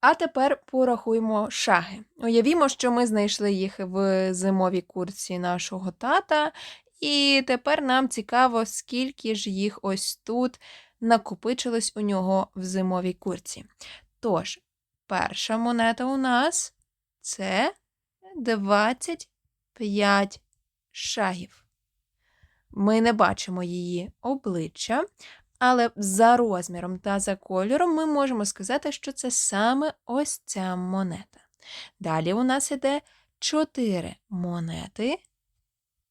А тепер порахуємо шаги. Уявімо, що ми знайшли їх в зимовій курці нашого тата, і тепер нам цікаво, скільки ж їх ось тут накопичилось у нього в зимовій курці. Тож, перша монета у нас це 25 шагів. Ми не бачимо її обличчя, але за розміром та за кольором ми можемо сказати, що це саме ось ця монета. Далі у нас іде 4 монети.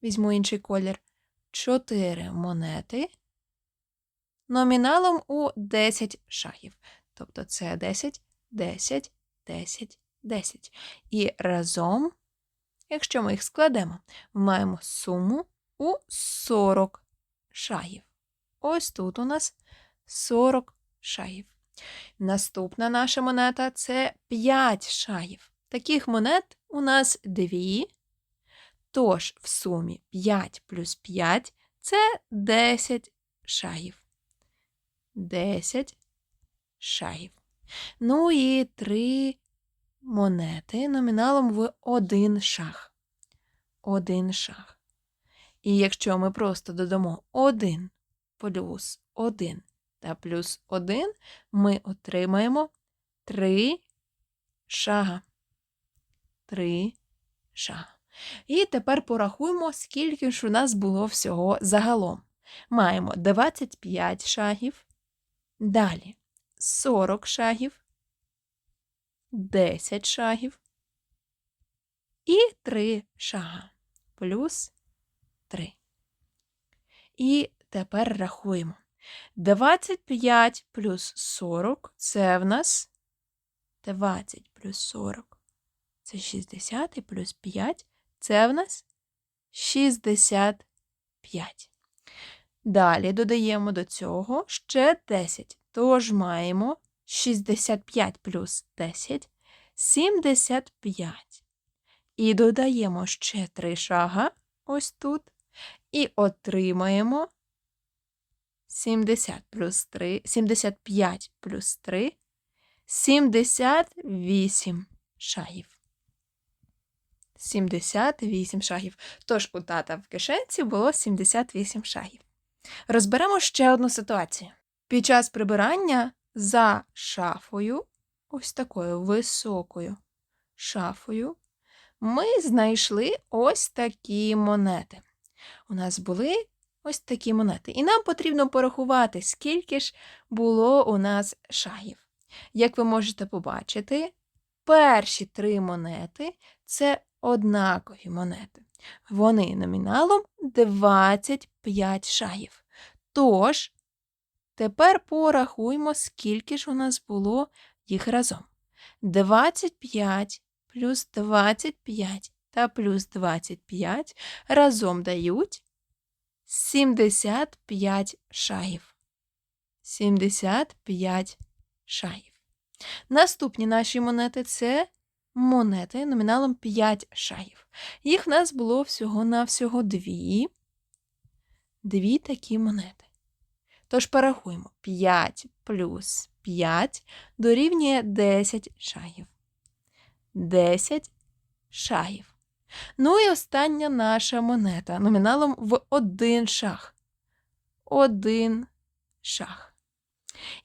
Візьму інший колір. 4 монети номіналом у 10 шагів. Тобто це 10, 10, 10, 10. І разом, якщо ми їх складемо, маємо суму у 40 шагів. Ось тут у нас 40 шагів. Наступна наша монета це 5 шагів. Таких монет у нас 2. Тож в сумі 5 плюс 5 це 10 шагів. 10 шагів. Ну і 3 монети номіналом в 1 шаг. 1 шаг. І якщо ми просто додамо 1 плюс 1 та плюс 1, ми отримаємо 3 шага. 3 шага. І тепер порахуємо, скільки ж у нас було всього загалом. Маємо 25 шагів, далі 40 шагів, 10 шагів і 3 шага. Плюс 3. І тепер рахуємо. 25 плюс 40 це в нас 20 плюс 40. Це 60 і плюс 5 це в нас 65. Далі додаємо до цього ще 10. Тож маємо 65 плюс 10 75. І додаємо ще 3 шага ось тут. І отримаємо 70 плюс 3, 75 плюс 3, 78 шагів. 78 шагів. Тож у тата в кишенці було 78 шагів. Розберемо ще одну ситуацію. Під час прибирання за шафою, ось такою високою шафою, ми знайшли ось такі монети. У нас були ось такі монети. І нам потрібно порахувати, скільки ж було у нас шагів. Як ви можете побачити, перші три монети це однакові монети. Вони номіналом 25 шагів. Тож, тепер порахуємо, скільки ж у нас було їх разом. 25 плюс 25 та плюс 25 разом дають 75 шагів. 75 шагів. Наступні наші монети це монети номіналом 5 шагів. Їх в нас було всього-навсього дві. Дві такі монети. Тож порахуємо 5 плюс 5 дорівнює 10 шагів. 10 шагів. Ну і остання наша монета номіналом в один шаг. Один шаг.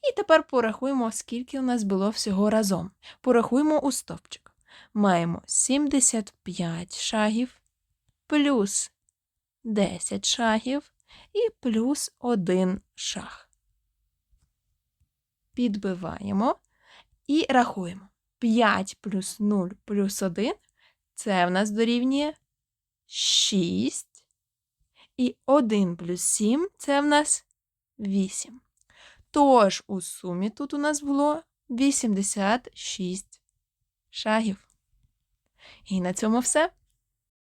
І тепер порахуємо, скільки у нас було всього разом. Порахуємо у стовпчик. Маємо 75 шагів, плюс 10 шагів і плюс 1 шаг. Підбиваємо і рахуємо. 5 плюс 0 плюс 1 це в нас дорівнює 6. І 1 плюс 7 це в нас 8. Тож у сумі тут у нас було 86 шагів. І на цьому все.